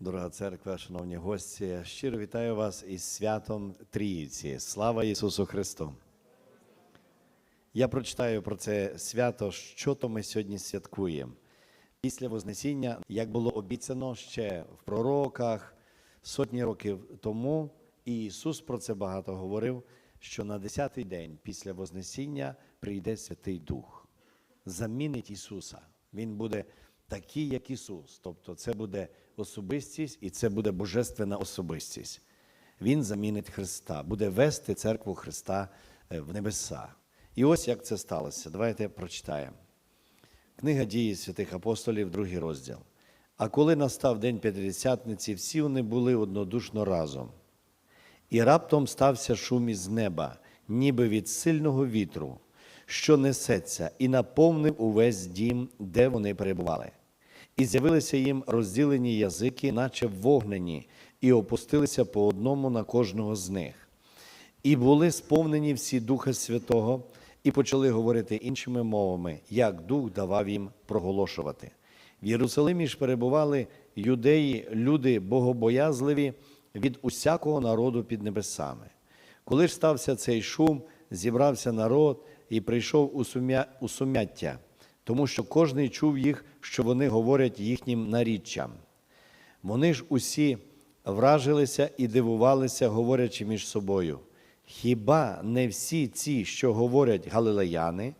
Дорога церква, шановні гості, щиро вітаю вас із святом Трійці. Слава Ісусу Христу! Я прочитаю про це свято, що то ми сьогодні святкуємо. Після Вознесіння, як було обіцяно ще в пророках сотні років тому, і Ісус про це багато говорив, що на 10-й день після Вознесіння прийде Святий Дух, замінить Ісуса. Він буде такий, як Ісус. Тобто це буде особистість і це буде божественна особистість. Він замінить Христа, буде вести церкву Христа е, в небеса. І ось як це сталося. Давайте прочитаємо. Книга дії святих апостолів, другий розділ. А коли настав день П'ятдесятниці, всі вони були однодушно разом. І раптом стався шум із неба, ніби від сильного вітру, що несеться, і наповнив увесь дім, де вони перебували. І з'явилися їм розділені язики, наче вогнені, і опустилися по одному на кожного з них. І були сповнені всі Духа Святого, і почали говорити іншими мовами, як Дух давав їм проголошувати. В Єрусалимі ж перебували юдеї, люди богобоязливі від усякого народу під небесами. Коли ж стався цей шум, зібрався народ і прийшов у, сум'яття, тому що кожний чув їх, що вони говорять їхнім наріччям. Вони ж усі вражилися і дивувалися, говорячи між собою. Хіба не всі ці, що говорять галилеяни,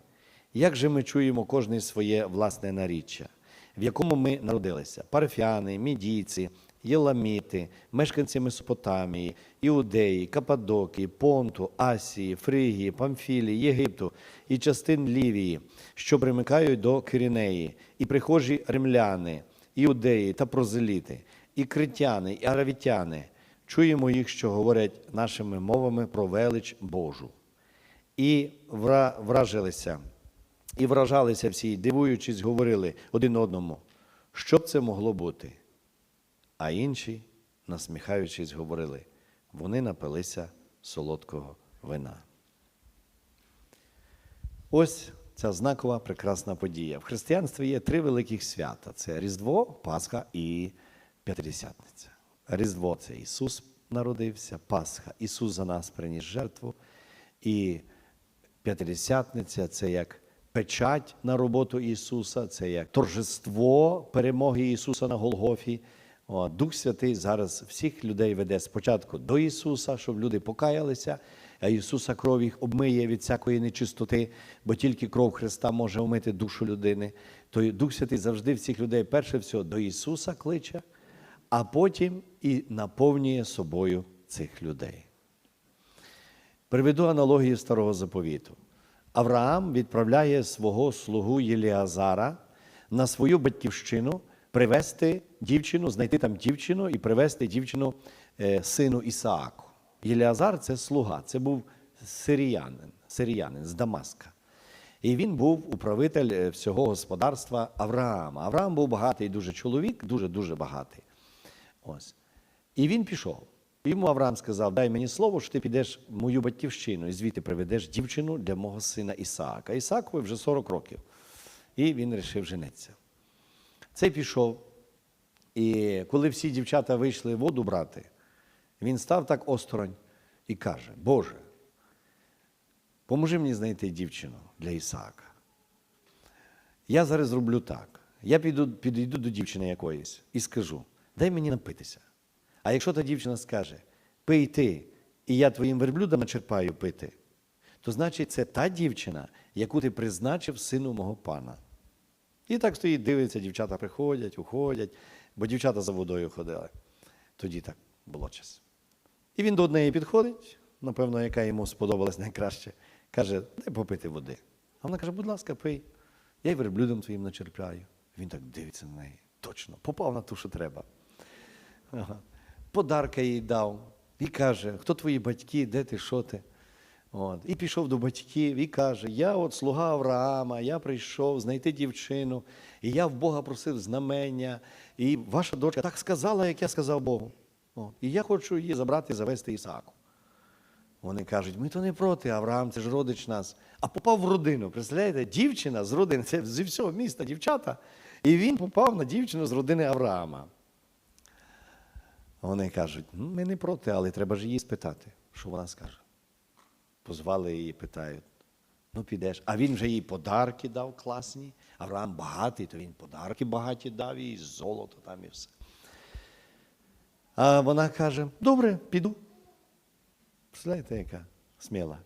як же ми чуємо кожне своє власне наріччя, в якому ми народилися? Парфяни, мідійці, єламіти, мешканці Месопотамії, Іудеї, Кападокії, Понту, Асії, Фригії, Памфілії, Єгипту і частин Лівії, що примикають до Киринеї, і прихожі римляни, іудеї та прозеліти, і критяни, і аравітяни. Чуємо їх, що говорять нашими мовами про велич Божу. І вражилися, і вражалися всі, дивуючись, говорили один одному, що б це могло бути. А інші, насміхаючись, говорили, вони напилися солодкого вина. Ось ця знакова прекрасна подія. В християнстві є три великих свята: це Різдво, Пасха і П'ятидесятниця. Різдво це Ісус народився, Пасха, Ісус за нас приніс жертву. І П'ятидесятниця це як печать на роботу Ісуса, це як торжество перемоги Ісуса на Голгофі. О, Дух Святий зараз всіх людей веде спочатку до Ісуса, щоб люди покаялися, а Ісуса кров їх обмиє від всякої нечистоти, бо тільки кров Христа може омити душу людини. То Дух Святий завжди всіх людей перше всього до Ісуса кличе, а потім і наповнює собою цих людей. Приведу аналогію старого заповіту. Авраам відправляє свого слугу Єліазара на свою батьківщину привезти дівчину, знайти там дівчину і привезти дівчину е, сину Ісааку. Єліазар це слуга, це був сиріянин, сиріянин з Дамаска. І він був управитель е, всього господарства Авраама. Авраам був багатий дуже чоловік, дуже-дуже багатий. Ось. І він пішов. Йому Авраам сказав: Дай мені слово, що ти підеш в мою батьківщину і звідти приведеш дівчину для мого сина Ісаака. Ісаакові вже 40 років. І він вирішив женитися. Цей пішов. І коли всі дівчата вийшли воду брати, він став так осторонь і каже: Боже, поможи мені знайти дівчину для Ісаака. Я зараз зроблю так. Я піду, підійду до дівчини якоїсь і скажу: дай мені напитися. А якщо та дівчина скаже, пий ти, і я твоїм верблюдам начерпаю пити, то значить це та дівчина, яку ти призначив сину мого пана. І так стоїть, дивиться, дівчата приходять, уходять, бо дівчата за водою ходили. Тоді так було час. І він до однієї підходить, напевно, яка йому сподобалась найкраще, каже, дай попити води. А вона каже, будь ласка, пий. Я й верблюдом твоїм начерпляю. Він так дивиться на неї. Точно, попав на ту, що треба. Ага. Подарка їй дав і каже, хто твої батьки, де ти, що ти? От. І пішов до батьків і каже: Я от слуга Авраама, я прийшов знайти дівчину, і я в Бога просив знамення, і ваша дочка так сказала, як я сказав Богу. От. І я хочу її забрати і завести Ісааку. Вони кажуть, ми то не проти, Авраам, це ж родич нас. А попав в родину. Представляєте, дівчина з родини, це зі всього міста дівчата. І він попав на дівчину з родини Авраама. Вони кажуть, «Ну, ми не проти, але треба ж її спитати, що вона скаже. Позвали її, питають, ну підеш. А він вже їй подарки дав класні. Авраам багатий, то він подарки багаті дав їй, золото там і все. А вона каже: добре, піду. Представляєте, яка сміла.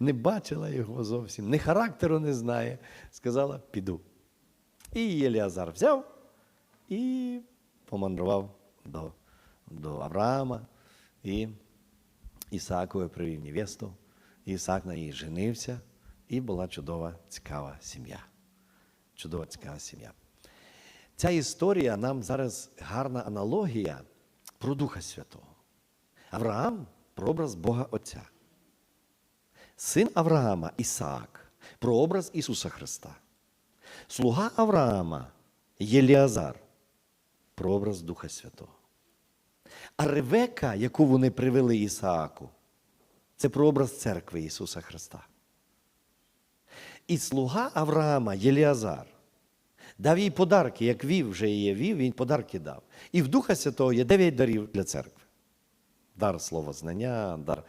Не бачила його зовсім, ні характеру не знає. Сказала, піду. І Єліазар взяв і помандрував до, до Авраама і Ісаакові привів невесту. Ісаак на їй женився, і була чудова, цікава сім'я. Чудова, цікава сім'я. Ця історія нам зараз гарна аналогія про Духа Святого. Авраам прообраз Бога Отця. Син Авраама Ісаак прообраз Ісуса Христа. Слуга Авраама Єліазар прообраз Духа Святого. А Ревека, яку вони привели Ісааку, це прообраз церкви Ісуса Христа. І слуга Авраама Єліазар дав їй подарки, як вів вже її вів, він подарки дав. І в Духа Святого є дев'ять дарів для церкви. Дар слова знання, дар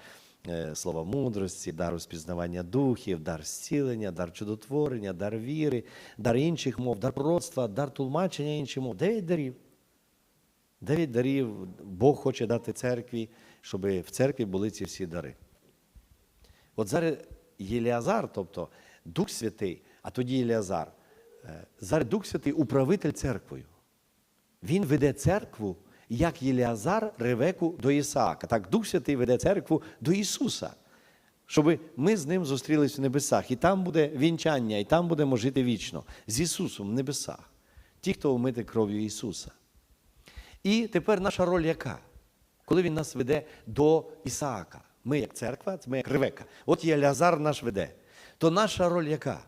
е, слова мудрості, дар розпізнавання духів, дар зцілення, дар чудотворення, дар віри, дар інших мов, дар пророцтва, дар тлумачення інших мов. Дев'ять дарів. Дев'ять дарів Бог хоче дати церкві, щоб в церкві були ці всі дари. От зараз Єліазар, тобто Дух Святий, а тоді Єліазар, е, зараз Дух Святий управитель церквою. Він веде церкву, як Єліазар Ревеку до Ісаака. Так Дух Святий веде церкву до Ісуса, щоб ми з ним зустрілись в небесах. І там буде вінчання, і там будемо жити вічно з Ісусом в небесах. Ті, хто вмити кров'ю Ісуса. І тепер наша роль яка? Коли він нас веде до Ісаака. Ми як церква, ми як Ревека. От Єліазар наш веде. То наша роль яка?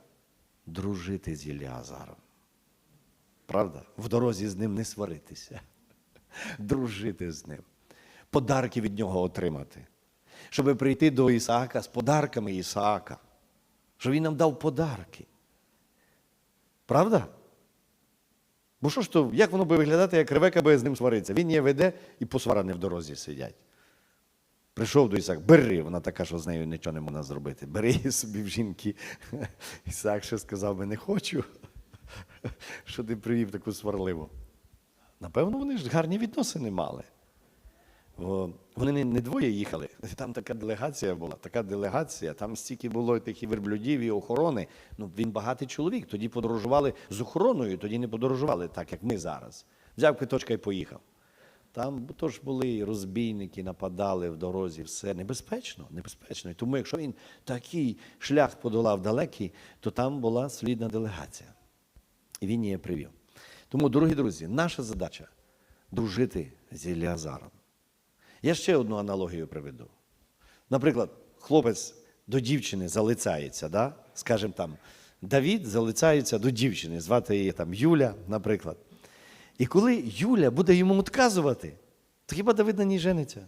Дружити з Єліазаром. Правда? В дорозі з ним не сваритися. Дружити з ним. Подарки від нього отримати. Щоб прийти до Ісаака з подарками Ісаака. Щоб він нам дав подарки. Правда? Бо що ж то, як воно буде виглядати, як Ревека буде з ним сваритися? Він її веде і посварани в дорозі сидять. Прийшов до ісак, бери, вона така, що з нею нічого не можна зробити. Бери її собі в жінки. Ісак ще сказав би, не хочу, що ти привів таку сварливу. Напевно, вони ж гарні відносини мали. Вони не, двоє їхали. Там така делегація була, така делегація, там стільки було таких верблюдів і охорони. Ну, він багатий чоловік. Тоді подорожували з охороною, тоді не подорожували так, як ми зараз. Взяв квиточка і поїхав. Там теж були і розбійники, нападали в дорозі, все небезпечно, небезпечно. І тому, якщо він такий шлях подолав далекий, то там була солідна делегація. І він її привів. Тому, дорогі друзі, наша задача дружити з Іліазаром. Я ще одну аналогію приведу. Наприклад, хлопець до дівчини залицяється, да? скажімо там, Давід залицяється до дівчини, звати її там Юля, наприклад. І коли Юля буде йому відказувати, то хіба Давид на ній жениться?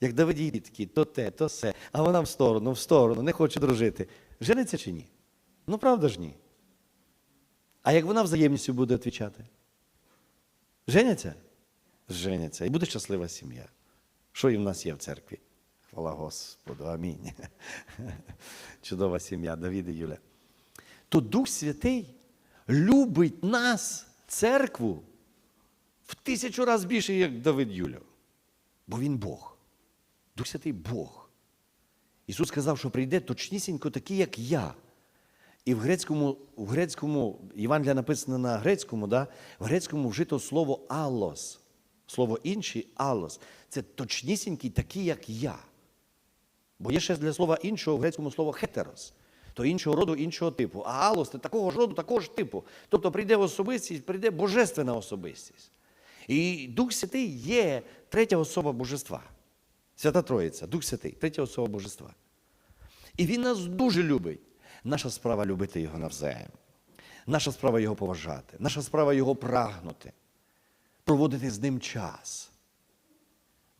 Як Давид їй такий, то те, то все, а вона в сторону, в сторону, не хоче дружити. Жениться чи ні? Ну, правда ж ні. А як вона взаємністю буде відповідати? Женяться? Женяться. І буде щаслива сім'я. Що і в нас є в церкві? Хвала Господу, амінь. Чудова сім'я, Давід і Юля. То Дух Святий любить нас, церкву, в тисячу разів більше, як Давид Юлю. Бо він Бог. Дух Святий Бог. Ісус сказав, що прийде точнісінько такий, як я. І в грецькому, в грецькому Євангелія написано на грецькому, да? в грецькому вжито слово алос. Слово інший алос. Це точнісінький такий, як я. Бо є ще для слова іншого в грецькому слово хетерос. То іншого роду, іншого типу. А алос це такого ж роду, такого ж типу. Тобто прийде особистість, прийде божественна особистість. І Дух Святий є третя особа Божества. Свята Троїця, Дух Святий, третя особа Божества. І Він нас дуже любить. Наша справа любити Його навзаєм. Наша справа Його поважати. Наша справа Його прагнути, проводити з ним час.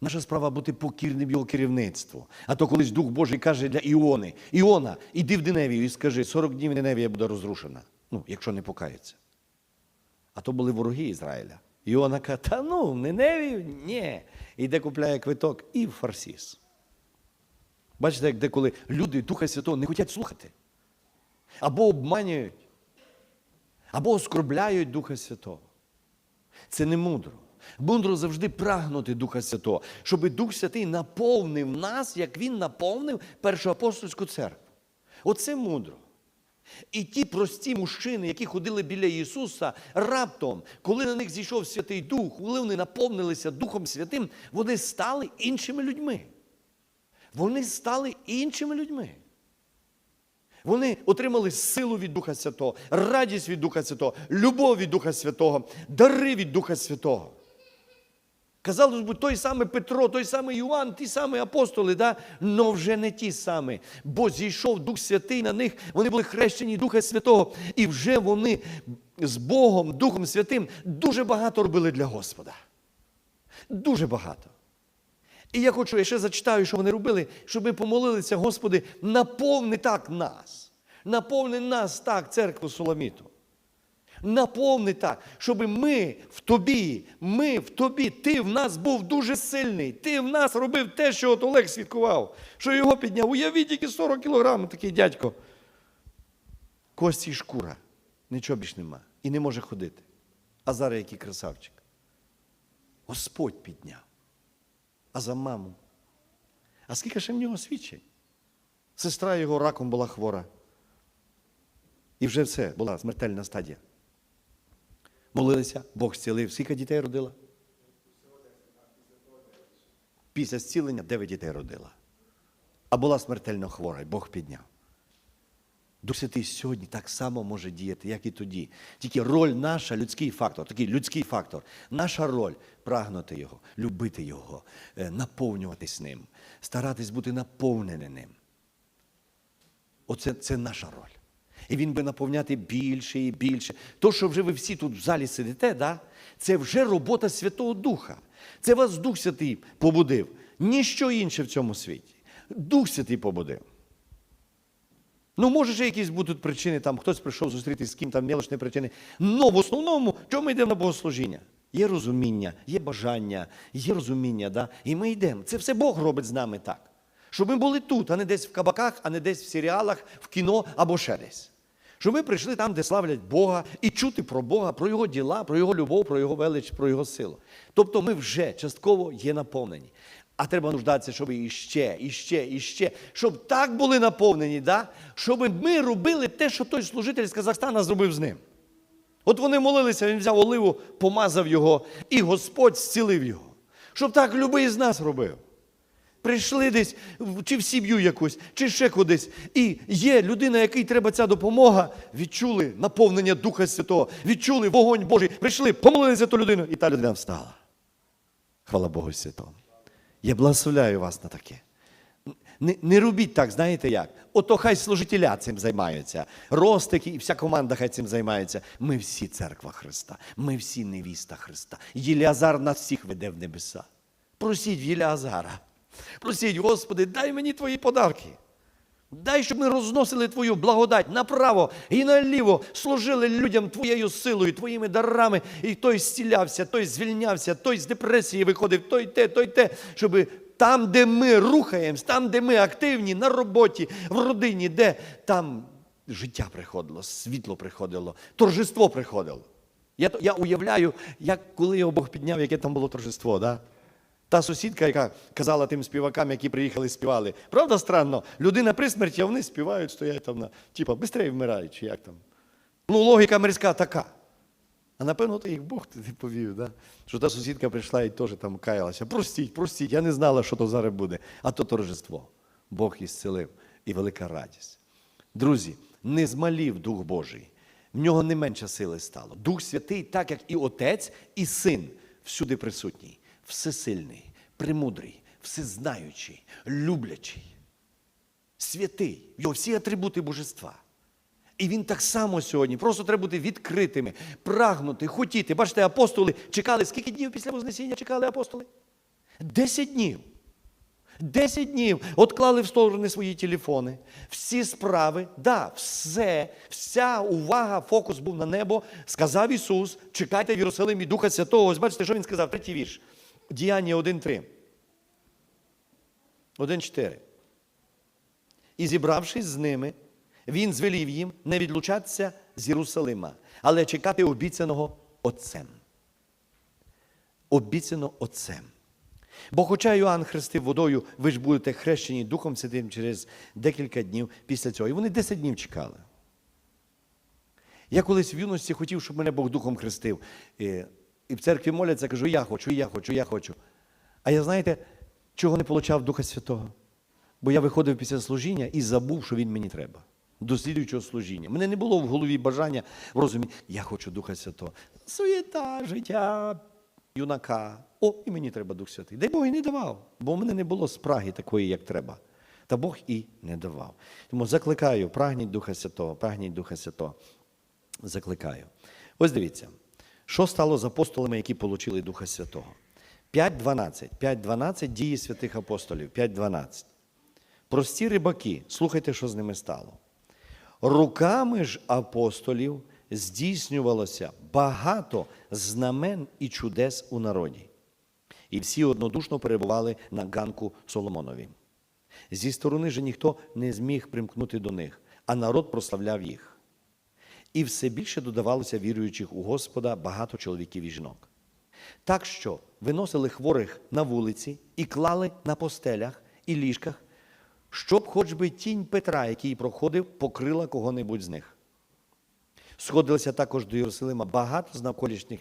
Наша справа бути покірним його керівництву. А то колись Дух Божий каже для Іони: Іона, іди в Диневію і скажи, 40 днів Диневія буде розрушена. Ну, якщо не покається. А то були вороги Ізраїля. Іона каже, та ну, в Ниневі? Ні. Іде купляє квиток і в Фарсіс. Бачите, як деколи люди Духа Святого не хочуть слухати. Або обманюють, або оскорбляють Духа Святого. Це не мудро. Мудро завжди прагнути Духа Святого, щоб Дух Святий наповнив нас, як Він наповнив першу апостольську церкву. Оце мудро. І ті прості мужчини, які ходили біля Ісуса, раптом, коли на них зійшов Святий Дух, коли вони наповнилися Духом Святим, вони стали іншими людьми. Вони стали іншими людьми. Вони отримали силу від Духа Святого, радість від Духа Святого, любов від Духа Святого, дари від Духа Святого. Казалось би, той самий Петро, той самий Іоанн, ті самі апостоли, да? но вже не ті самі. Бо зійшов Дух Святий на них, вони були хрещені Духа Святого, і вже вони з Богом, Духом Святим, дуже багато робили для Господа. Дуже багато. І я хочу, я ще зачитаю, що вони робили, щоб ми помолилися, Господи, наповни так нас. Наповни нас так, церкву Соломіту. Наповни так, щоб ми в тобі, ми в тобі, ти в нас був дуже сильний. Ти в нас робив те, що от Олег свідкував, що його підняв. Уявіть, які 40 кілограмів такий дядько. Кості і шкура. Нічого більш нема. І не може ходити. А зараз який красавчик. Господь підняв. А за маму. А скільки ще в нього свідчень? Сестра його раком була хвора. І вже все, була смертельна стадія. Молилися, Бог зцілив. Скільки дітей родила? Після зцілення 9 дітей родила. А була смертельно хвора, і Бог підняв. Дух Святий сьогодні так само може діяти, як і тоді. Тільки роль наша, людський фактор, такий людський фактор. Наша роль прагнути Його, любити Його, е, наповнюватись ним, старатись бути наповненим ним. Оце це наша роль. І він буде наповняти більше і більше. То, що вже ви всі тут в залі сидите, да? це вже робота Святого Духа. Це вас Дух Святий побудив. Ніщо інше в цьому світі. Дух Святий побудив. Ну, може, ще якісь будуть причини, там хтось прийшов зустрітися з ким там мелочні причини. Но в основному, чому ми йдемо на богослужіння? Є розуміння, є бажання, є розуміння, да? і ми йдемо. Це все Бог робить з нами так. Щоб ми були тут, а не десь в кабаках, а не десь в серіалах, в кіно або ще десь. Щоб ми прийшли там, де славлять Бога, і чути про Бога, про Його діла, про Його любов, про Його велич, про Його силу. Тобто ми вже частково є наповнені. А треба нуждатися, щоб іще, іще, іще, щоб так були наповнені, да? щоб ми робили те, що той служитель з Казахстана зробив з ним. От вони молилися, він взяв оливу, помазав його, і Господь зцілив його. Щоб так любий з нас робив. Прийшли десь, чи в сім'ю якусь, чи ще кудись. І є людина, якій треба ця допомога, відчули наповнення Духа Святого, відчули вогонь Божий, прийшли, помолилися ту людину, і та людина встала. Хвала Богу Святому. Я благословляю вас на таке. Не, не робіть так, знаєте як? Ото хай служителя цим займаються. Ростики і вся команда хай цим займається. Ми всі церква Христа, ми всі невіста Христа. Єліазар нас всіх веде в небеса. Просіть в Єліазара. Просіть, Господи, дай мені твої подарки. Дай, щоб ми розносили Твою благодать направо і наліво, служили людям Твоєю силою, Твоїми дарами, і той зцілявся, той звільнявся, той з депресії виходив, той те, той те, щоб там, де ми рухаємось, там, де ми активні, на роботі, в родині, де там життя приходило, світло приходило, торжество приходило. Я, я уявляю, як коли його Бог підняв, яке там було торжество. Да? Та сусідка, яка казала тим співакам, які приїхали, співали. Правда, странно, людина при смерті, а вони співають, стоять там на, типа, швидше вмирають, чи як там. Ну, логіка мирська така. А напевно, то їх Бог туди повів, да? що та сусідка прийшла і теж там каялася. Простіть, простіть, я не знала, що то зараз буде. А то торжество. Бог ісцелив і велика радість. Друзі, не змалів Дух Божий. В нього не менше сили стало. Дух Святий, так як і Отець, і Син, всюди присутній, всесильний, премудрий, всезнаючий, люблячий, святий, його всі атрибути божества. І він так само сьогодні. Просто треба бути відкритими, прагнути, хотіти. Бачите, апостоли чекали, скільки днів після Вознесіння чекали апостоли? Десять днів. Десять днів отклали в сторони свої телефони, всі справи, да, все, вся увага, фокус був на небо. Сказав Ісус, чекайте в Єрусалимі Духа Святого. Ось бачите, що він сказав? Третій вірш. Діяння 1.3. 1.4. І зібравшись з ними, він звелів їм не відлучатися з Єрусалима, але чекати обіцяного Отцем. Обіцяно Отцем. Бо хоча Йоанн хрестив водою, ви ж будете хрещені Духом Святим через декілька днів після цього. І вони 10 днів чекали. Я колись в юності хотів, щоб мене Бог Духом хрестив. І, в церкві моляться, кажу, я хочу, я хочу, я хочу. А я знаєте, чого не получав Духа Святого? Бо я виходив після служіння і забув, що він мені треба. До слідуючого служіння. Мене не було в голові бажання в розумі, я хочу Духа Святого. Суєта, життя, юнака. О, і мені треба Дух Святий. Дай Бог і не давав, бо в мене не було спраги такої, як треба. Та Бог і не давав. Тому закликаю, прагніть Духа Святого, прагніть Духа Святого. Закликаю. Ось дивіться, що стало з апостолами, які отримали Духа Святого. 5.12. 5.12 дії святих апостолів. 5.12. Прості рибаки, слухайте, що з ними стало. Руками ж апостолів здійснювалося багато знамен і чудес у народі. І всі однодушно перебували на ганку Соломонові. Зі сторони же ніхто не зміг примкнути до них, а народ прославляв їх. І все більше додавалося віруючих у Господа багато чоловіків і жінок. Так що виносили хворих на вулиці і клали на постелях і ліжках, щоб хоч би тінь Петра, який проходив, покрила кого-небудь з них. Сходилися також до Єрусалима багато з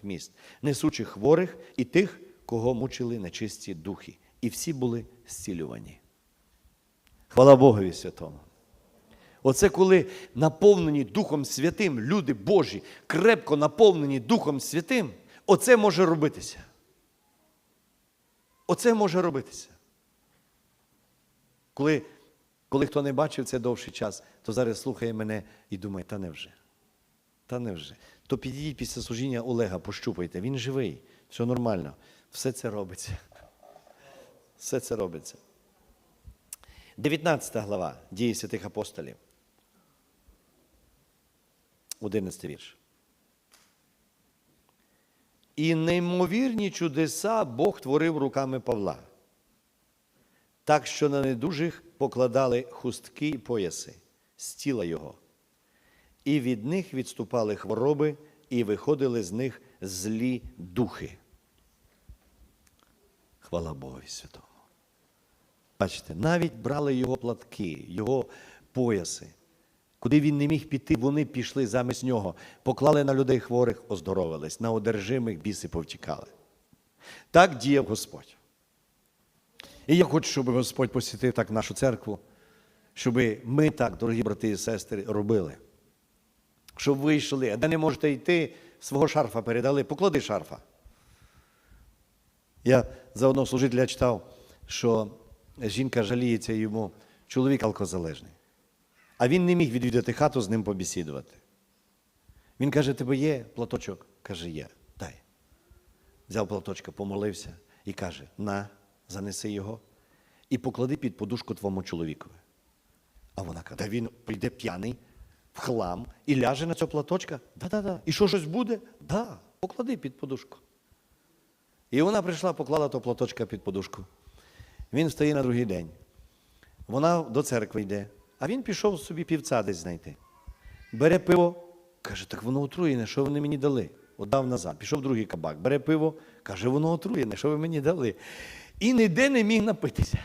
міст, несучи хворих і тих, кого мучили нечисті духи. І всі були зцілювані. Хвала Богові святому. Оце коли наповнені Духом Святим, люди Божі, крепко наповнені Духом Святим, оце може робитися. Оце може робитися. Коли, коли хто не бачив це довший час, то зараз слухає мене і думає, та невже? Та невже? То підійдіть після служіння Олега, пощупайте, він живий, все нормально. Все це робиться. Все це робиться. 19 глава дії святих апостолів. 11 вірш. І неймовірні чудеса Бог творив руками Павла, так що на недужих покладали хустки і пояси з тіла його, і від них відступали хвороби, і виходили з них злі духи. Хвала Богу Святому. Бачите, навіть брали його платки, його пояси. Куди він не міг піти, вони пішли замість нього, поклали на людей хворих, оздоровились, на одержимих біси повтікали. Так діяв Господь. І я хочу, щоб Господь посвятив так нашу церкву, щоб ми так, дорогі брати і сестри, робили. Щоб ви йшли, а де не можете йти, свого шарфа передали, поклади шарфа. Я за одного служителя читав, що жінка жаліється йому, чоловік алкозалежний. А він не міг відвідати хату з ним побесідувати. Він каже: тебе є платочок? Каже, є, дай. Взяв платочка, помолився і каже: на, занеси його і поклади під подушку твоєму чоловікові. А вона каже, та він прийде п'яний в хлам і ляже на цього платочка. Да-да-да. І що щось буде? Да, поклади під подушку. І вона прийшла, поклала того платочка під подушку. Він встає на другий день. Вона до церкви йде, а він пішов собі півця десь знайти. Бере пиво, каже, так воно отруєне, що вони мені дали? Отдав назад. Пішов другий кабак, бере пиво, каже, воно отруєне, що ви мені дали? І ніде не міг напитися.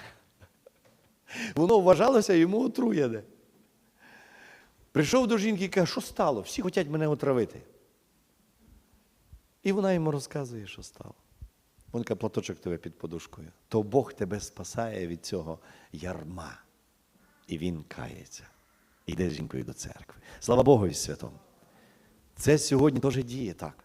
Воно вважалося йому отруєне. Прийшов до жінки і каже, що стало? Всі хочуть мене отравити. І вона йому розказує, що стало. Він каже, платочок тебе під подушкою. То Бог тебе спасає від цього ярма. І він кається. Іде з жінкою до церкви. Слава Богу і святому. Це сьогодні теж діє так.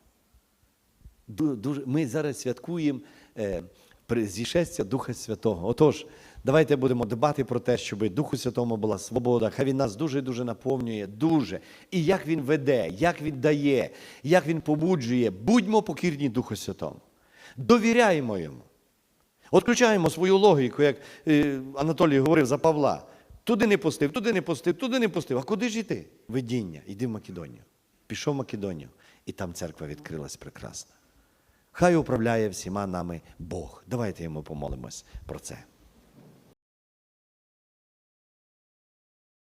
Дуже, ми зараз святкуємо е, зішестя Духа Святого. Отож, давайте будемо дбати про те, щоб Духу Святому була свобода. Хай він нас дуже-дуже наповнює, дуже. І як він веде, як він дає, як він побуджує. Будьмо покірні Духу Святому. Довіряємо йому. Отключаємо свою логіку, як е, Анатолій говорив за Павла. Туди не пустив, туди не пустив, туди не пустив. А куди ж йти? Видіння, йди в Македонію. Пішов в Македонію, і там церква відкрилась прекрасна. Хай управляє всіма нами Бог. Давайте йому помолимось про це.